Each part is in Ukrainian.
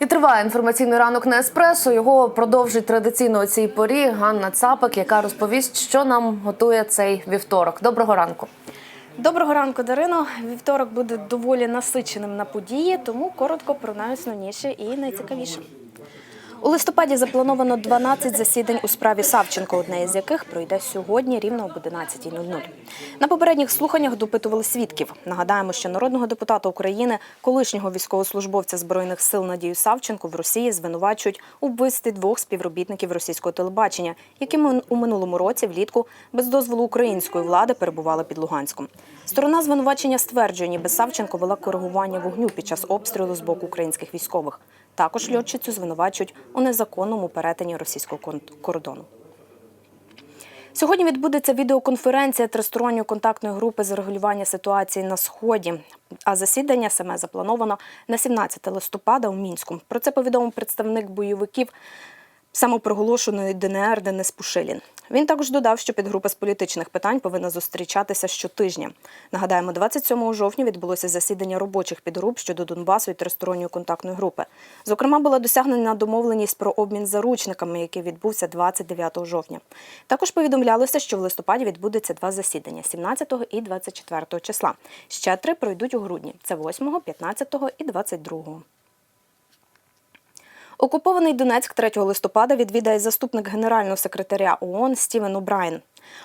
І триває інформаційний ранок на еспресо. Його продовжить традиційно у цій порі Ганна Цапик, яка розповість, що нам готує цей вівторок. Доброго ранку. Доброго ранку, Дарино. Вівторок буде доволі насиченим на події, тому коротко про найосновніше і найцікавіше. У листопаді заплановано 12 засідань у справі Савченко, одне із яких пройде сьогодні рівно об 11.00. На попередніх слуханнях допитували свідків. Нагадаємо, що народного депутата України, колишнього військовослужбовця збройних сил Надію Савченко в Росії звинувачують у вбивстві двох співробітників російського телебачення, які у минулому році влітку без дозволу української влади перебували під Луганськом. Сторона звинувачення стверджує, ніби Савченко вела коригування вогню під час обстрілу з боку українських військових. Також льотчицю звинувачують у незаконному перетині російського кордону. Сьогодні відбудеться відеоконференція тристоронньої контактної групи з регулювання ситуації на сході. А засідання саме заплановано на 17 листопада у мінську. Про це повідомив представник бойовиків самопроголошеної ДНР Денис Пушилін. Він також додав, що підгрупа з політичних питань повинна зустрічатися щотижня. Нагадаємо, 27 жовтня відбулося засідання робочих підгруп щодо Донбасу і тристоронньої контактної групи. Зокрема, була досягнена домовленість про обмін заручниками, який відбувся 29 жовтня. Також повідомлялося, що в листопаді відбудеться два засідання 17 і 24 числа. Ще три пройдуть у грудні. Це 8, 15 і 22. Окупований Донецьк 3 листопада відвідає заступник генерального секретаря ООН Стівен О'Брайен.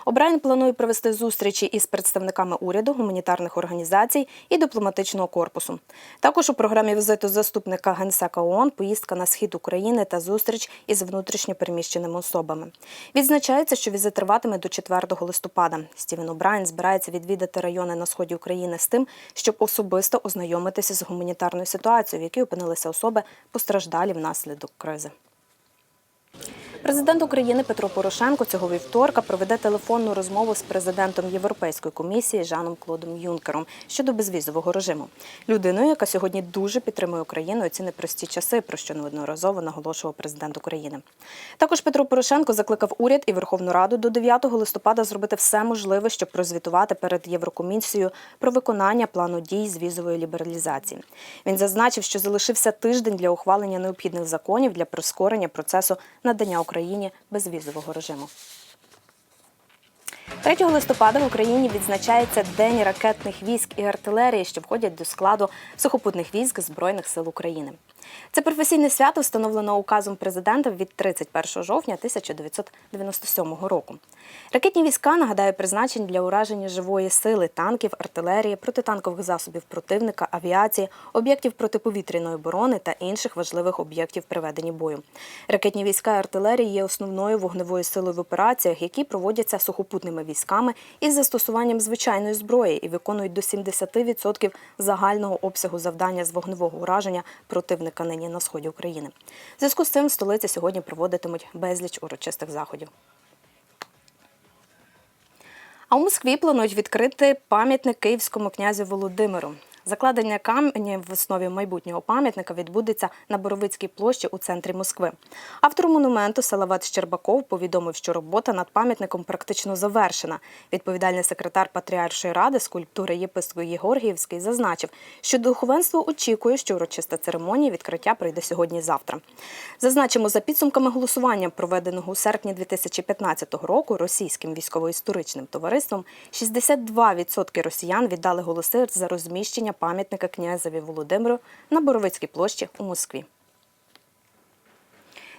О'Брайен планує провести зустрічі із представниками уряду, гуманітарних організацій і дипломатичного корпусу. Також у програмі візиту заступника генсека ООН поїздка на схід України та зустріч із внутрішньо переміщеними особами. Відзначається, що візит триватиме до 4 листопада. Стівен О'Брайен збирається відвідати райони на сході України з тим, щоб особисто ознайомитися з гуманітарною ситуацією, в якій опинилися особи постраждалі внаслідок кризи. Президент України Петро Порошенко цього вівторка проведе телефонну розмову з президентом Європейської комісії Жаном Клодом Юнкером щодо безвізового режиму. Людиною, яка сьогодні дуже підтримує Україну ці непрості часи, про що неодноразово наголошував президент України. Також Петро Порошенко закликав уряд і Верховну Раду до 9 листопада зробити все можливе, щоб прозвітувати перед Єврокомісією про виконання плану дій з візової лібералізації. Він зазначив, що залишився тиждень для ухвалення необхідних законів для прискорення процесу надання Україні безвізового режиму. 3 листопада в Україні відзначається День ракетних військ і артилерії, що входять до складу сухопутних військ Збройних сил України. Це професійне свято встановлено указом президента від 31 жовтня 1997 року. Ракетні війська, нагадаю, призначені для ураження живої сили, танків, артилерії, протитанкових засобів противника, авіації, об'єктів протиповітряної оборони та інших важливих об'єктів приведення бою. Ракетні війська і артилерії є основною вогневою силою в операціях, які проводяться сухопутними військами із застосуванням звичайної зброї і виконують до 70% загального обсягу завдання з вогневого ураження противника нині на сході України. В зв'язку з цим в столиці сьогодні проводитимуть безліч урочистих заходів. А у Москві планують відкрити пам'ятник київському князю Володимиру. Закладення каменів в основі майбутнього пам'ятника відбудеться на Боровицькій площі у центрі Москви. Автор монументу Салават Щербаков повідомив, що робота над пам'ятником практично завершена. Відповідальний секретар Патріаршої ради скульптури єпископ Єгоргіївський зазначив, що духовенство очікує, що урочиста церемонія відкриття пройде сьогодні-завтра. Зазначимо, за підсумками голосування, проведеного у серпні 2015 року російським військово-історичним товариством, 62% росіян віддали голоси за розміщення пам'ятника князеві Володимиру на Боровицькій площі у Москві.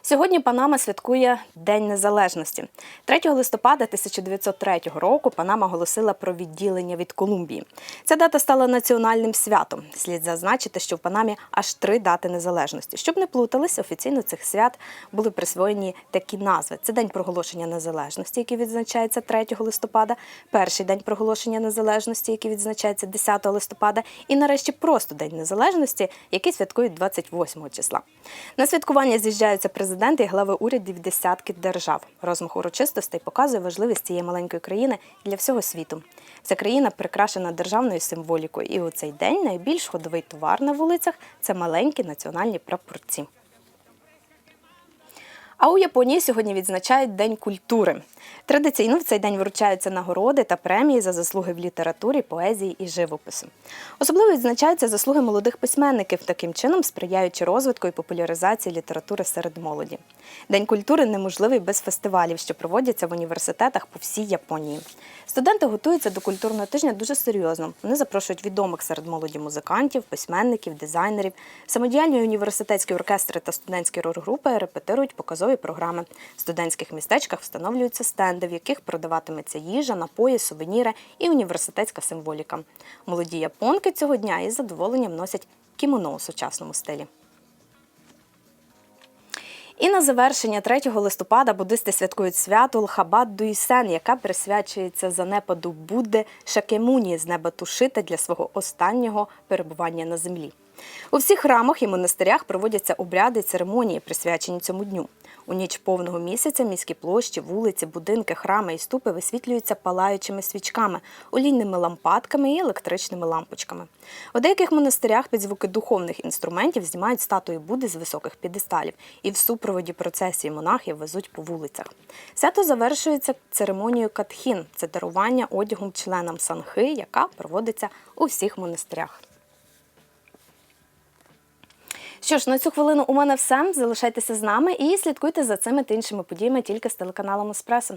Сьогодні Панама святкує День Незалежності. 3 листопада 1903 року Панама оголосила про відділення від Колумбії. Ця дата стала національним святом. Слід зазначити, що в Панамі аж три дати незалежності. Щоб не плутались, офіційно цих свят були присвоєні такі назви: це День проголошення незалежності, який відзначається 3 листопада, перший день проголошення незалежності, який відзначається 10 листопада, і нарешті просто День Незалежності, який святкують 28 числа. На святкування з'їжджаються президенти і глави урядів десятки держав. Розмах урочистостей показує важливість цієї маленької країни для всього світу. Ця країна прикрашена державною символікою, і у цей день найбільш ходовий товар на вулицях це маленькі національні прапорці. А у Японії сьогодні відзначають День культури. Традиційно в цей день вручаються нагороди та премії за заслуги в літературі, поезії і живопису. Особливо відзначаються заслуги молодих письменників, таким чином сприяючи розвитку і популяризації літератури серед молоді. День культури неможливий без фестивалів, що проводяться в університетах по всій Японії. Студенти готуються до культурного тижня дуже серйозно. Вони запрошують відомих серед молоді музикантів, письменників, дизайнерів. Самодіяльні університетські оркестри та студентські рок-групи репетирують показові програми. В студентських містечках встановлюються стенди, в яких продаватиметься їжа, напої, сувеніри і університетська символіка. Молоді японки цього дня із задоволенням носять кімоно у сучасному стилі. І на завершення 3 листопада буддисти святкують свято Лхабад Дуїсен, яка присвячується занепаду Будди Шакемуні з неба тушита для свого останнього перебування на землі. У всіх храмах і монастирях проводяться обряди і церемонії, присвячені цьому дню. У ніч повного місяця міські площі, вулиці, будинки, храми і ступи висвітлюються палаючими свічками, олійними лампадками і електричними лампочками. У деяких монастирях під звуки духовних інструментів знімають статуї Будди з високих підесталів і в супроводі процесії монахів везуть по вулицях. Свято завершується церемонією катхін це дарування одягом членам санхи, яка проводиться у всіх монастирях. Що ж, на цю хвилину у мене все. Залишайтеся з нами і слідкуйте за цими та іншими подіями тільки з телеканалом Еспресо.